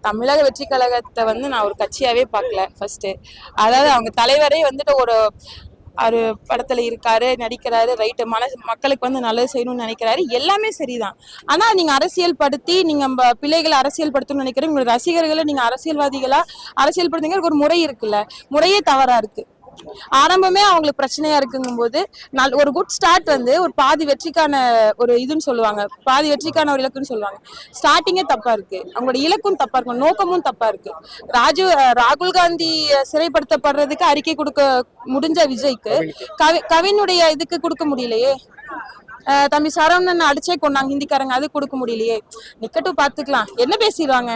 தமிழக வெற்றி கழகத்தை வந்து நான் ஒரு கட்சியாவே பார்க்கல ஃபர்ஸ்ட் அதாவது அவங்க தலைவரே வந்துட்டு ஒரு ஒரு படத்துல இருக்காரு நடிக்கிறாரு ரைட்டு மன மக்களுக்கு வந்து நல்லது செய்யணும்னு நினைக்கிறாரு. எல்லாமே சரிதான். ஆனா நீங்க அரசியல் படுத்தி நீங்க நம்ம பிள்ளைகளை அரசியல் படுத்தணும்னு நினைக்கிறீங்க உங்க ரசிகர்களை நீங்க அரசியல்வாதிகளா அரசியல் படுத்துங்க ஒரு முறை இருக்குல்ல. முறையே தவறா இருக்கு. ஆரம்பமே அவங்களுக்கு பிரச்சனையா இருக்குங்கும் போது ஒரு குட் ஸ்டார்ட் வந்து ஒரு பாதி வெற்றிக்கான ஒரு இதுன்னு சொல்லுவாங்க. பாதி வெற்றிக்கான ஒரு இலக்குன்னு சொல்லுவாங்க. ஸ்டார்டிங்கே தப்பா இருக்கு. அவங்களோட இலக்கும் தப்பா இருக்கு. நோக்கமும் தப்பா இருக்கு. ராஜீவ் ராகுல் காந்தி சிறைப்படுத்தப்படுறதுக்கு அறிக்கை கொடுக்க முடிஞ்ச விஜய்க்கு கவி கவினுடைய இதுக்கு கொடுக்க முடியலையே? தம்பி சரவணன் அடிச்சே கொண்டாங்க ஹிந்திக்காரங்க. அது கொடுக்க முடியலையே. நிக்கட்டும் பாத்துக்கலாம் என்ன பேசிடுவாங்க?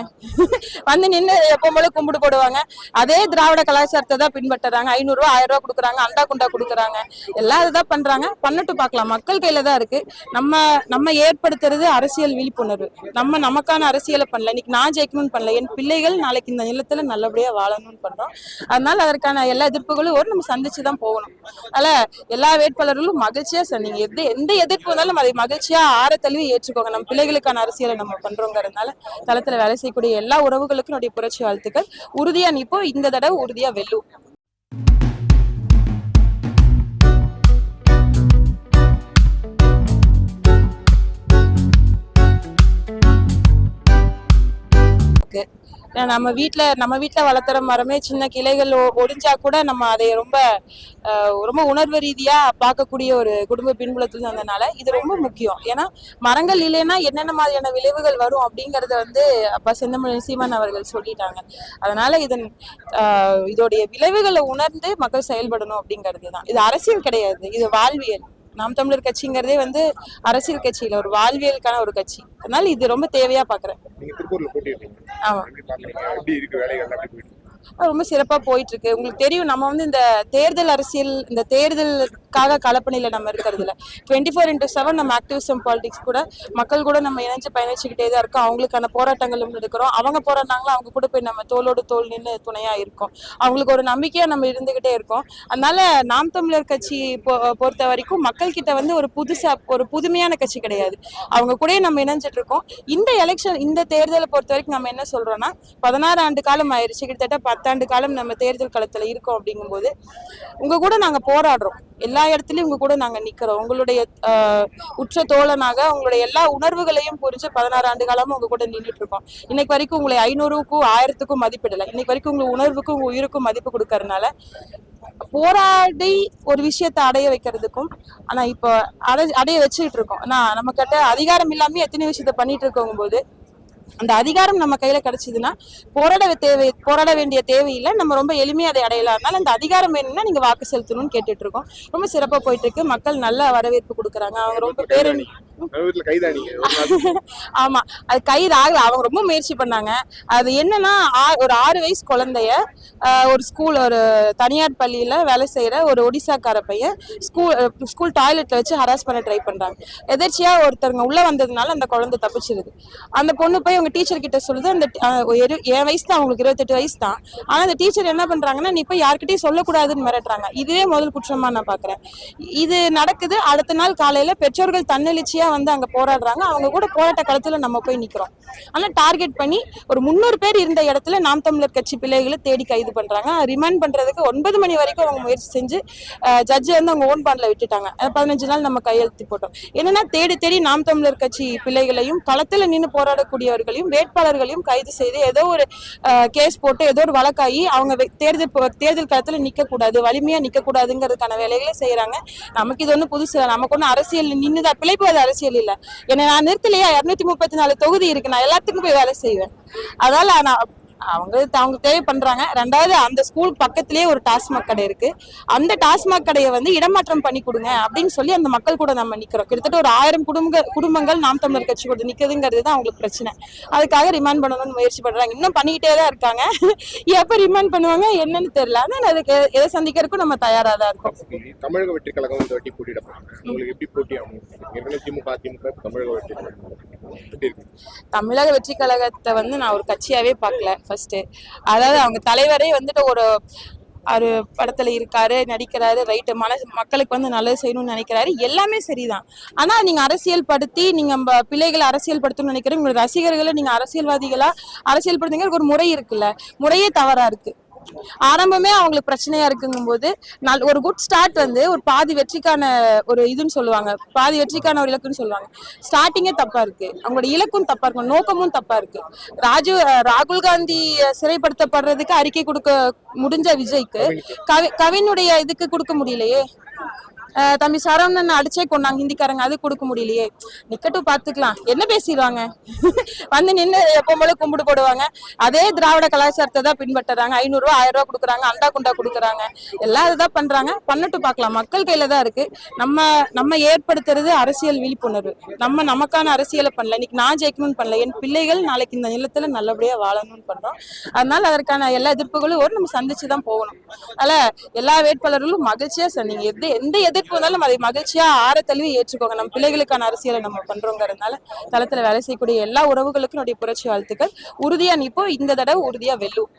வந்து நின்று எப்போ போல கும்பிடு போடுவாங்க. அதே திராவிட கலாச்சாரத்தை தான் பின்பற்றுறாங்க. ஐநூறு ரூபா ஆயிரம் ரூபா கொடுக்குறாங்க. அண்டா குண்டா கொடுக்குறாங்க. எல்லாம் இதுதான் பண்றாங்க. பண்ணட்டும் பார்க்கலாம். மக்கள் கையில தான் இருக்கு. நம்ம நம்ம ஏற்படுத்துறது அரசியல் விழிப்புணர்வு. நம்ம நமக்கான அரசியலை பண்ணல. இன்னைக்கு நான் ஜெயிக்கணும்னு பண்ணல. என் பிள்ளைகள் நாளைக்கு இந்த நிலத்துல நல்லபடியா வாழணும்னு பண்றோம். அதனால அதற்கான எல்லா எதிர்ப்புகளும் ஒரு நம்ம சந்திச்சு தான் போகணும். அதனால எல்லா வேட்பாளர்களும் மகிழ்ச்சியா சொன்னீங்க எந்த எந்த எதிர்ப்பு வந்தாலும் நம்ம அதை மகிழ்ச்சியா ஆற தழுவி ஏற்றுக்கோங்க. நம்ம பிள்ளைகளுக்கான அரசியலை நம்ம பண்றோங்கிறதுனால தளத்துல வேலை செய்யக்கூடிய எல்லா உறவுகளுக்கும் என்னுடைய புரட்சி வாழ்த்துக்கள். உறுதியா நிப்போ இந்த தடவை உறுதியா வெல்லும். நம்ம வீட்டில் நம்ம வீட்டில் வளர்த்துற மரமே சின்ன கிளைகள் ஒடிஞ்சா கூட நம்ம அதை ரொம்ப ரொம்ப உணர்வு ரீதியாக பார்க்கக்கூடிய ஒரு குடும்ப பின்புலத்தில் இருந்தனால இது ரொம்ப முக்கியம். ஏன்னா மரங்கள் இல்லைன்னா என்னென்ன மாதிரியான விளைவுகள் வரும் அப்படிங்கிறத வந்து அப்பா செந்தமிழ் சீமான் அவர்கள் சொல்லிட்டாங்க. அதனால இதன் இதோடைய விளைவுகளை உணர்ந்து மக்கள் செயல்படணும் அப்படிங்கிறது தான். இது அரசியல் கிடையாது. இது வாழ்வியல். நாம் தமிழர் கட்சிங்கிறதே வந்து அரசியல் கட்சியில ஒரு வாழ்வியலுக்கான ஒரு கட்சி. அதனால இது ரொம்ப தேவையா பாக்குறேன். ஆமா. ரொம்ப சிறப்பா போயிட்டு இருக்கு. உங்களுக்கு தெரியும் நம்ம வந்து இந்த தேர்தல் அரசியல் இந்த தேர்தலுக்காக கலப்பணியில் நம்ம இருக்கிறதுல டுவெண்ட்டி ஃபோர் இன்டூ செவன் நம்ம ஆக்டிவிசம் பாலிடிக்ஸ் கூட மக்கள் கூட நம்ம இணைஞ்சு பயணிச்சுக்கிட்டே தான் இருக்கோம். அவங்களுக்கான போராட்டங்களும் எடுக்கிறோம். அவங்க போராடினாங்களோ அவங்க கூட போய் நம்ம தோளோடு தோல் நின்று துணையாக இருக்கோம். அவங்களுக்கு ஒரு நம்பிக்கையாக நம்ம இருந்துகிட்டே இருக்கோம். அதனால நாம் தமிழர் கட்சி பொ- பொறுத்த வரைக்கும் மக்கள் கிட்ட வந்து ஒரு புதுசா ஒரு புதுமையான கட்சி கிடையாது. அவங்க கூட நம்ம இணைஞ்சிட்டு இருக்கோம். இந்த எலெக்ஷன் இந்த தேர்தலை பொறுத்த வரைக்கும் நம்ம என்ன சொல்றோம்னா பதினாறு ஆண்டு காலம் ஆயிடுச்சு கிட்டத்தட்ட பத்தாண்டு காலம் நம்ம தேர்தல் களத்துல இருக்கோம் அப்படிங்கும்போது உங்க கூட நாங்க போராடுறோம். எல்லா எல்லா இடத்துலயும் உங்க கூட நாங்க நிக்கிறோம். உங்களுடைய ஆஹ், உற்ற தோழனாக உங்களுடைய எல்லா உணர்வுகளையும் புரிஞ்சு பதினாறு ஆண்டு காலமும் உங்க கூட நின்றுட்டு இருக்கோம். இன்னைக்கு வரைக்கும் உங்களை ஐநூறுக்கும் ஆயிரத்துக்கும் மதிப்பிடல. இன்னைக்கு வரைக்கும் உங்க உணர்வுக்கும் உங்க உயிருக்கும் மதிப்பு கொடுக்கறதுனால போராடி ஒரு விஷயத்தை அடைய வைக்கிறதுக்கும் ஆனா இப்போ அடை அடைய வச்சுக்கிட்டு இருக்கோம். ஆனா நம்ம கிட்ட அதிகாரம் இல்லாம எத்தனை விஷயத்த பண்ணிட்டு இருக்கோங்க போது அந்த அதிகாரம் நம்ம கையில கிடைச்சதுன்னா போராட தேவை போராட வேண்டிய தேவையில்லை. நம்ம ரொம்ப எளிமையாக அதை அடையலாம். அதனால அந்த அதிகாரம் வேணும்னா நீங்க வாக்கு செலுத்தணும்னு கேட்டுட்டு இருக்கோம். ரொம்ப சிறப்பா போயிட்டு இருக்கு. மக்கள் நல்ல வரவேற்பு கொடுக்குறாங்க. அவங்க ரொம்ப பேரு சமீபத்துல ஆமா. அது கைது ஆகல அவங்க ரொம்ப முயற்சி பண்ணாங்க. அது என்னன்னா ஆ- ஒரு ஆறு வயசு குழந்தைய ஒரு ஸ்கூல் ஒரு தனியார் பள்ளியில வேலை செய்யற ஒரு ஒடிசாக்கார பையன் ஸ்கூல் ஸ்கூல் டாய்லெட்ல வச்சு ஹராஸ் பண்ண ட்ரை பண்றாங்க. எதிர்ச்சியா ஒருத்தருங்க உள்ள வந்ததுனால அந்த குழந்தை தப்பிச்சிருது. அந்த பொண்ணு போய் அவங்க டீச்சர் கிட்ட சொல்லுது அந்த என் வயசு தான் அவங்களுக்கு இருபத்தெட்டு வயசு தான். ஆனா அந்த டீச்சர் என்ன பண்றாங்கன்னா நீ போய் யார்கிட்டயும் சொல்லக்கூடாதுன்னு மிரட்டுறாங்க. இதுவே முதல் குற்றமா நான் பாக்குறேன். இது நடக்குது. அடுத்த நாள் காலையில பெற்றோர்கள் தன்னெழுச்சியா வந்து அங்க போராடுறாங்க. அவங்க கூட போராட்ட களத்தில் நம்ம போய் நிக்கிறோம். ஆனா டார்கெட் பண்ணி ஒரு முந்நூறு பேர் இருந்த இடத்துல நாம் தமிழர் கட்சி பிள்ளைகளை தேடி கைது பண்றாங்க. ரிமாண்ட் பண்றதுக்கு ஒன்பது மணி வரைக்கும் அவங்க முயற்சி செஞ்சு ஜட்ஜ் வந்து அவங்க ஓன் பாண்ட்ல விட்டுட்டாங்க. பதினஞ்சு நாள் நம்ம கையெழுத்து போட்டோம். என்னன்னா தேடி தேடி நாம் தமிழர் கட்சி பிள்ளைகளையும் களத்துல நின்று போராடக்கூடியவர்களையும் வேட்பாளர்களையும் கைது செய்து ஏதோ ஒரு கேஸ் போட்டு ஏதோ ஒரு வழக்காகி அவங்க தேர்தல் தேர்தல் களத்தில் நிக்க கூடாது வலிமையா நிக்க கூடாதுங்கிறதுக்கான வேலைகளை செய்யறாங்க. நமக்கு இது ஒன்றும் புதுசு நமக்கு ஒன்றும் அரசியல் நின்றுதா பிழைப்பது அரசியல் இல்லை. என்னை நான் நிறுத்தலையா? இரநூத்தி முப்பத்தி நாலு தொகுதி இருக்கு. நான் எல்லாத்துக்கும் போய் வேலை செய்வேன். அதனால நான் அவங்க அவங்க தேவை பண்றாங்க. ரெண்டாவது அந்த ஸ்கூல் பக்கத்திலேயே ஒரு டாஸ்மாக் கடை இருக்கு. அந்த டாஸ்மாக் கடையை வந்து இடமாற்றம் பண்ணி கொடுங்க அப்படின்னு சொல்லி அந்த மக்கள் கூட நம்ம நிக்கிறோம். கிட்டத்தட்ட ஒரு ஆயிரம் குடும்ப குடும்பங்கள் நாம் தமிழர் கட்சி கூட நிக்குதுங்கிறது தான் அவங்களுக்கு பிரச்சனை. அதுக்காக ரிமாண்ட் பண்ணணும்னு முயற்சி பண்றாங்க. இன்னும் பண்ணிக்கிட்டே தான் இருக்காங்க. எப்ப ரிமாண்ட் பண்ணுவாங்க என்னன்னு தெரியல. ஆனா அதுக்கு எதை சந்திக்கிறதுக்கும் நம்ம தயாரா தான் இருக்கோம். தமிழக வெற்றி கழகம் இந்த வாட்டி போட்டியிட உங்களுக்கு எப்படி போட்டி ஆகும் திமுக அதிமுக தமிழக வெற்றி கழகம். தமிழக வெற்றி கழகத்தை வந்து நான் ஒரு கட்சியாவே பார்க்கல. ஃபர்ஸ்ட்டு அதாவது அவங்க தலைவரே வந்துட்டு ஒரு அவர் படத்துல இருக்காரு நடிக்கிறாரு ரைட்டு. மன மக்களுக்கு வந்து நல்லது செய்யணும்னு நினைக்கிறாரு. எல்லாமே சரிதான். ஆனா நீங்க அரசியல் படுத்தி நீங்க நம்ம பிள்ளைகளை அரசியல் படுத்தணும்னு நினைக்கிறீங்க உங்களோட ரசிகர்களை நீங்க அரசியல்வாதிகளா அரசியல் படுத்துங்க ஒரு முறை இருக்குல்ல. முறையே தவறா இருக்கு. ஆரம்பமே அவங்களுக்கு பிரச்சனையா இருக்குங்கும்போது நல் ஒரு குட் ஸ்டார்ட் வந்து ஒரு பாதி வெற்றிக்கான ஒரு இதுன்னு சொல்லுவாங்க. பாதி வெற்றிக்கான ஒரு இலக்குன்னு சொல்லுவாங்க. ஸ்டார்டிங்கே தப்பா இருக்கு. அவங்களோட இலக்கும் தப்பா இருக்கு. நோக்கமும் தப்பா இருக்கு. ராஜு அஹ் ராகுல் காந்தி சிறைப்படுத்தப்படுறதுக்கு அறிக்கை கொடுக்க முடிஞ்ச விஜய்க்கு கவி கவினுடைய இதுக்கு கொடுக்க முடியலையே? தம்பி சரவணன் அடிச்சே கொண்டாங்க ஹிந்திக்காரங்க அது கொடுக்க முடியலையே. நிக்கட்டும் பாத்துக்கலாம் என்ன பேசிடுவாங்க? வந்து நின்று எப்போ போல கும்பிடு போடுவாங்க. அதே திராவிட கலாச்சாரத்தை தான் பின்பற்றுறாங்க. ஐநூறு ரூபா ஆயிரம் ரூபா கொடுக்குறாங்க. அண்டா குண்டா கொடுக்குறாங்க. எல்லாம் இதுதான் பண்றாங்க. பண்ணட்டும் பார்க்கலாம். மக்கள் கையில தான் இருக்கு. நம்ம நம்ம ஏற்படுத்துறது அரசியல் விழிப்புணர்வு. நம்ம நமக்கான அரசியலை பண்ணல. இன்னைக்கு நான் ஜெயிக்கணும்னு பண்ணல. என் பிள்ளைகள் நாளைக்கு இந்த நிலத்துல நல்லபடியா வாழணும்னு பண்றோம். அதனால அதற்கான எல்லா எதிர்ப்புகளும் ஒரு நம்ம சந்திச்சு தான் போகணும். அதனால எல்லா வேட்பாளர்களும் மகிழ்ச்சியா சொன்னீங்க எந்த எந்த எதிர்ப்பு வந்தாலும் அதை மகிழ்ச்சியா ஆற தழுவி ஏற்றுக்கோங்க. நம்ம பிள்ளைகளுக்கான அரசியலை நம்ம பண்றோங்கிறதுனால தளத்துல வேலை செய்யக்கூடிய எல்லா உறவுகளுக்கும் என்னுடைய புரட்சி வாழ்த்துக்கள். உறுதியா நிப்போ இந்த தடவை உறுதியா வெல்லும்.